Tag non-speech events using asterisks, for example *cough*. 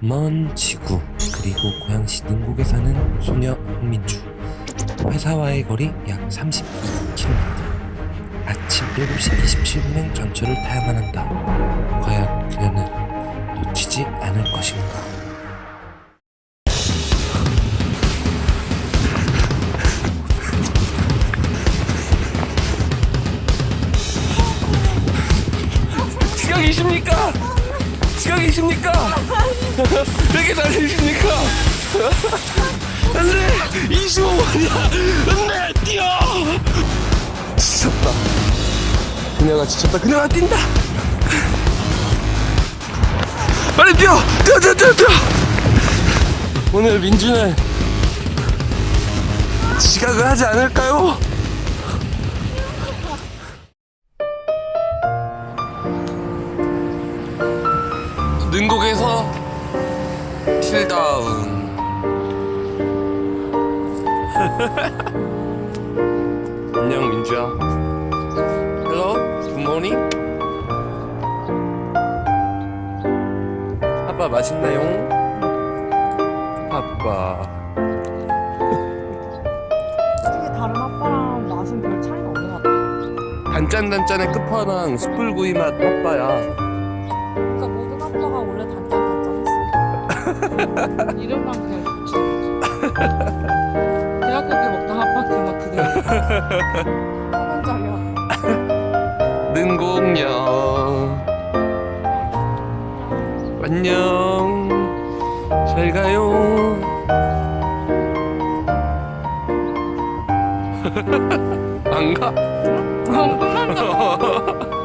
먼 지구 그리고 고양시 능곡에 사는 소녀 홍민주 회사와의 거리 약 32km 아침 7시 27분엔 전철을 타야만 한다 과연 그녀는 놓치지 않을 것인가 지각이십니까? 지각이십니까? 왜 이렇게 달리십니까? 안돼 25번이야. 안돼 뛰어! 지쳤다. 그녀가 지쳤다. 그녀가 뛴다. 빨리 뛰어! 뛰어 뛰어 뛰어 뛰어! 오늘 민주는 지각을 하지 않을까요? 능곡에서 킬다운. *laughs* 안녕 민주야. 헬로 굿모닝 아빠 맛있나요? 아빠. 솔직히 다른 아빠랑 맛은 별 차이가 없는 것 같아. 단짠단짠의 끝판왕 숯불구이 맛 아빠야. 그러니까 모 이름만 그냥 붙인 거지. 대학교 때 먹던 맛 그대로. 한 원짜리야. 능곡역 안녕 잘 가요 *laughs* 안 가? 그럼 끝난다. *laughs*